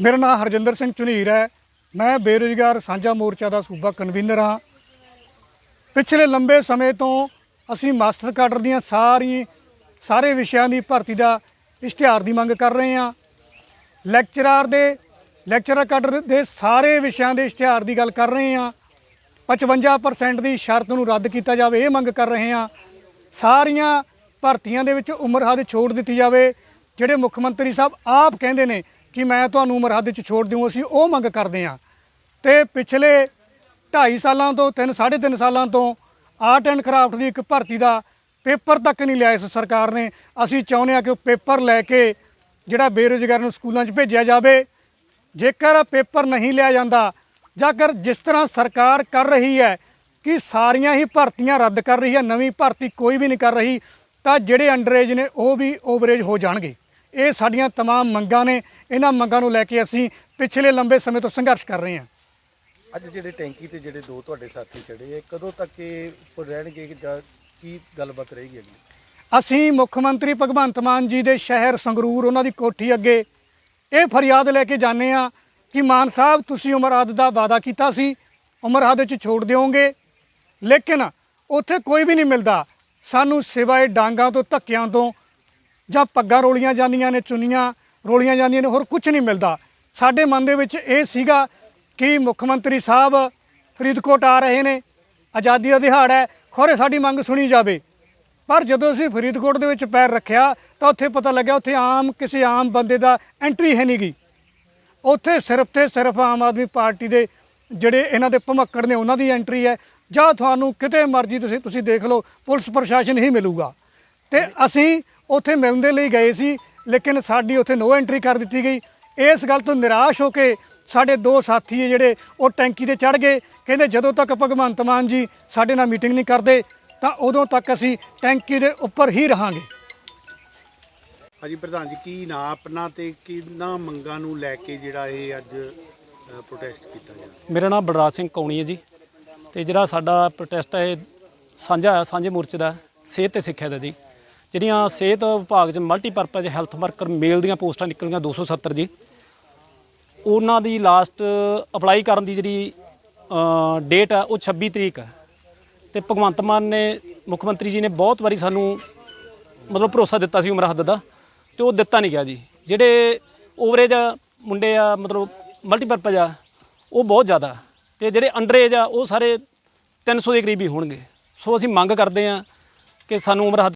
ਮੇਰਾ ਨਾਮ ਹਰਜਿੰਦਰ ਸਿੰਘ ਝੁਨੀਰ ਹੈ। ਮੈਂ ਬੇਰੁਜ਼ਗਾਰ ਸਾਂਝਾ ਮੋਰਚਾ ਦਾ ਸੂਬਾ ਕਨਵੀਨਰ ਹਾਂ। ਪਿਛਲੇ ਲੰਬੇ ਸਮੇਂ ਤੋਂ ਅਸੀਂ ਮਾਸਟਰ ਕਾਡਰ ਦੀਆਂ ਸਾਰੀ, ਸਾਰੇ ਵਿਸ਼ਿਆਂ ਦੀ ਭਰਤੀ ਦਾ ਇਸ਼ਤਿਹਾਰ ਦੀ ਮੰਗ ਕਰ ਰਹੇ ਹਾਂ। ਲੈਕਚਰਾਰ ਦੇ ਲੈਕਚਰਰ ਕਾਡਰ ਦੇ ਸਾਰੇ ਵਿਸ਼ਿਆਂ ਦੇ ਇਸ਼ਤਿਹਾਰ ਦੀ ਗੱਲ ਕਰ ਰਹੇ ਹਾਂ। 55% ਦੀ ਸ਼ਰਤ ਨੂੰ ਰੱਦ ਕੀਤਾ ਜਾਵੇ, ਇਹ ਮੰਗ ਕਰ ਰਹੇ ਹਾਂ। ਸਾਰੀਆਂ ਭਰਤੀਆਂ ਦੇ ਵਿੱਚ ਉਮਰ ਹੱਦ ਛੋੜ ਦਿੱਤੀ ਜਾਵੇ, ਜਿਹੜੇ ਮੁੱਖ ਮੰਤਰੀ ਸਾਹਿਬ ਆਪ ਕਹਿੰਦੇ ਨੇ ਕਿ ਮੈਂ ਤੁਹਾਨੂੰ ਉਮਰ ਹੱਦ 'ਚ ਛੋੜ ਦਿਉ, ਅਸੀਂ ਉਹ ਮੰਗ ਕਰਦੇ ਹਾਂ। ਤੇ ਪਿਛਲੇ 2.5 ਸਾਲਾਂ ਤੋਂ 3 3.5 ਸਾਲਾਂ ਤੋਂ ਆਰਟ ਐਂਡ ਕਰਾਫਟ ਦੀ ਇੱਕ ਭਰਤੀ ਦਾ ਪੇਪਰ ਤੱਕ ਨਹੀਂ ਲਿਆ ਇਸ ਸਰਕਾਰ ਨੇ। ਅਸੀਂ ਚਾਹੁੰਦੇ ਹਾਂ ਕਿ ਉਹ ਪੇਪਰ ਲੈ ਕੇ ਜਿਹੜਾ ਬੇਰੁਜ਼ਗਾਰ ਨੂੰ ਸਕੂਲਾਂ 'ਚ ਭੇਜਿਆ ਜਾਵੇ। ਜੇਕਰ ਪੇਪਰ ਨਹੀਂ ਲਿਆ ਜਾਂਦਾ, ਜਾਂ ਕਰ ਜਿਸ ਤਰ੍ਹਾਂ ਸਰਕਾਰ ਕਰ ਰਹੀ ਹੈ ਕਿ ਸਾਰੀਆਂ ਹੀ ਭਰਤੀਆਂ ਰੱਦ ਕਰ ਰਹੀ ਹੈ, ਨਵੀਂ ਭਰਤੀ ਕੋਈ ਵੀ ਨਹੀਂ ਕਰ ਰਹੀ, ਤਾਂ ਜਿਹੜੇ ਅੰਡਰੇਜ ਨੇ ਉਹ ਵੀ ਓਵਰੇਜ ਹੋ ਜਾਣਗੇ। ਇਹ ਸਾਡੀਆਂ तमाम ਮੰਗਾਂ ਨੇ ਇਹਨਾਂ ਮੰਗਾਂ ਨੂੰ ਲੈ ਕੇ ਅਸੀਂ ਪਿਛਲੇ ਲੰਬੇ ਸਮੇਂ ਤੋਂ ਸੰਘਰਸ਼ ਕਰ ਰਹੇ ਹਾਂ ਅੱਜ ਜਿਹੜੇ ਟੈਂਕੀ ਤੇ ਜਿਹੜੇ ਦੋ ਤੁਹਾਡੇ ਸਾਥੀ ਚੜੇ ਇਹ ਕਦੋਂ ਤੱਕ ਇਹ ਉੱਪਰ ਰਹਿਣਗੇ ਕਿ ਜਾਂ ਕੀ ਗੱਲਬਾਤ ਰਹੇਗੀ ਅਗਲੀ ਅਸੀਂ ਮੁੱਖ ਮੰਤਰੀ ਭਗਵੰਤ ਮਾਨ ਜੀ ਦੇ ਸ਼ਹਿਰ ਸੰਗਰੂਰ ਉਹਨਾਂ ਦੀ ਕੋਠੀ ਅੱਗੇ ਇਹ ਫਰਿਆਦ ਲੈ ਕੇ ਜਾਂਦੇ ਆ ਕਿ ਮਾਨ ਸਾਹਿਬ ਤੁਸੀਂ ਉਮਰ ਹੱਦ ਦਾ ਵਾਅਦਾ ਕੀਤਾ ਸੀ ਉਮਰ ਹੱਦ 'ਚ ਛੋੜ ਦਿਓਗੇ ਲੇਕਿਨ ਉੱਥੇ ਕੋਈ ਵੀ ਨਹੀਂ ਮਿਲਦਾ ਸਾਨੂੰ ਸਿਵਾਏ ਡਾਂਗਾਂ ਤੋਂ ਧੱਕਿਆਂ ਤੋਂ ਜਾਂ ਪੱਗਾਂ ਰੋਲੀਆਂ ਜਾਂਦੀਆਂ ਨੇ, ਚੁੰਨੀਆਂ ਰੋਲੀਆਂ ਜਾਂਦੀਆਂ ਨੇ, ਹੋਰ ਕੁਝ ਨਹੀਂ ਮਿਲਦਾ। ਸਾਡੇ ਮਨ ਦੇ ਵਿੱਚ ਇਹ ਸੀਗਾ ਕਿ ਮੁੱਖ ਮੰਤਰੀ ਸਾਹਿਬ ਫਰੀਦਕੋਟ ਆ ਰਹੇ ਨੇ, ਆਜ਼ਾਦੀ ਦਾ ਦਿਹਾੜਾ ਹੈ, ਖੋਰੇ ਸਾਡੀ ਮੰਗ ਸੁਣੀ ਜਾਵੇ। ਪਰ ਜਦੋਂ ਅਸੀਂ ਫਰੀਦਕੋਟ ਦੇ ਵਿੱਚ ਪੈਰ ਰੱਖਿਆ, ਤਾਂ ਉੱਥੇ ਪਤਾ ਲੱਗਿਆ ਉੱਥੇ ਆਮ ਕਿਸੇ ਆਮ ਬੰਦੇ ਦਾ ਐਂਟਰੀ ਹੈ ਨਹੀਂ ਗੀ ਉੱਥੇ ਸਿਰਫ ਤੇ ਸਿਰਫ ਆਮ ਆਦਮੀ ਪਾਰਟੀ ਦੇ ਜਿਹੜੇ ਇਹਨਾਂ ਦੇ ਭਮੱਕੜ ਨੇ, ਉਹਨਾਂ ਦੀ ਐਂਟਰੀ ਹੈ। ਜਾਂ ਤੁਹਾਨੂੰ ਕਿਤੇ ਮਰਜ਼ੀ ਤੁਸੀਂ ਤੁਸੀਂ ਦੇਖ ਲਓ, ਪੁਲਿਸ ਪ੍ਰਸ਼ਾਸਨ ਹੀ ਮਿਲੂਗਾ। ਤੇ ਅਸੀਂ ਉੱਥੇ ਮਿਲਣ ਦੇ ਲਈ ਗਏ ਸੀ ਲੇਕਿਨ ਸਾਡੀ ਉੱਥੇ ਨੋ ਐਂਟਰੀ ਕਰ ਦਿੱਤੀ ਗਈ। ਇਸ ਗੱਲ ਤੋਂ ਨਿਰਾਸ਼ ਹੋ ਕੇ ਸਾਡੇ ਦੋ ਸਾਥੀ ਹੈ ਜਿਹੜੇ ਉਹ ਟੈਂਕੀ ਤੇ ਚੜ ਗਏ। ਕਹਿੰਦੇ ਜਦੋਂ ਤੱਕ ਭਗਵੰਤ ਮਾਨ ਜੀ ਸਾਡੇ ਨਾਲ ਮੀਟਿੰਗ ਨਹੀਂ ਕਰਦੇ ਤਾਂ ਉਦੋਂ ਤੱਕ ਅਸੀਂ ਟੈਂਕੀ ਦੇ ਉੱਪਰ ਹੀ ਰਹਾਂਗੇ। ਹਾਂਜੀ ਪ੍ਰਧਾਨ ਜੀ ਕੀ ਨਾਂ ਆਪਣਾ ਤੇ ਕਿੰਨਾ ਮੰਗਾਂ ਨੂੰ ਲੈ ਕੇ ਜਿਹੜਾ ਇਹ ਅੱਜ ਪ੍ਰੋਟੈਸਟ ਕੀਤਾ ਜਾ ਰਿਹਾ? ਮੇਰਾ ਨਾਮ ਬਲਰਾਜ ਸਿੰਘ ਕੌਣੀ ਹੈ ਜੀ। ਤੇ ਜਿਹੜਾ ਸਾਡਾ ਪ੍ਰੋਟੈਸਟ ਹੈ ਇਹ ਸਾਂਝਾ ਹੈ ਸਾਂਝੇ ਮੋਰਚੇ ਦਾ ਸਿਹਤ ਤੇ ਸਿੱਖਿਆ ਦਾ ਜੀ। ਜਿਹੜੀਆਂ ਸਿਹਤ ਵਿਭਾਗ 'ਚ ਮਲਟੀਪਰਪਜ਼ ਹੈਲਥ ਵਰਕਰ ਮੇਲ ਦੀਆਂ ਪੋਸਟਾਂ ਨਿਕਲੀਆਂ 270 ਜੀ, ਉਹਨਾਂ ਦੀ ਲਾਸਟ ਅਪਲਾਈ ਕਰਨ ਦੀ ਜਿਹੜੀ ਡੇਟ ਆ ਉਹ 26 ਤਰੀਕ ਆ ਤੇ ਭਗਵੰਤ ਮਾਨ ਨੇ, ਮੁੱਖ ਮੰਤਰੀ ਜੀ ਨੇ ਬਹੁਤ ਵਾਰੀ ਸਾਨੂੰ ਮਤਲਬ ਭਰੋਸਾ ਦਿੱਤਾ ਸੀ ਉਮਰ ਹੱਦ ਦਾ, ਤੇ ਉਹ ਦਿੱਤਾ ਨਹੀਂ ਗਿਆ ਜੀ। ਜਿਹੜੇ ਓਵਰੇਜ ਮੁੰਡੇ ਆ, ਮਤਲਬ ਮਲਟੀਪਰਪਜ਼ ਆ, ਉਹ ਬਹੁਤ ਜ਼ਿਆਦਾ ਤੇ ਜਿਹੜੇ ਅੰਡਰਏਜ ਆ, ਉਹ ਸਾਰੇ 300 ਦੇ ਕਰੀਬ ਹੀ ਹੋਣਗੇ। ਸੋ ਅਸੀਂ ਮੰਗ ਕਰਦੇ ਆ ਕਿ ਸਾਨੂੰ ਉਮਰ ਹੱਦ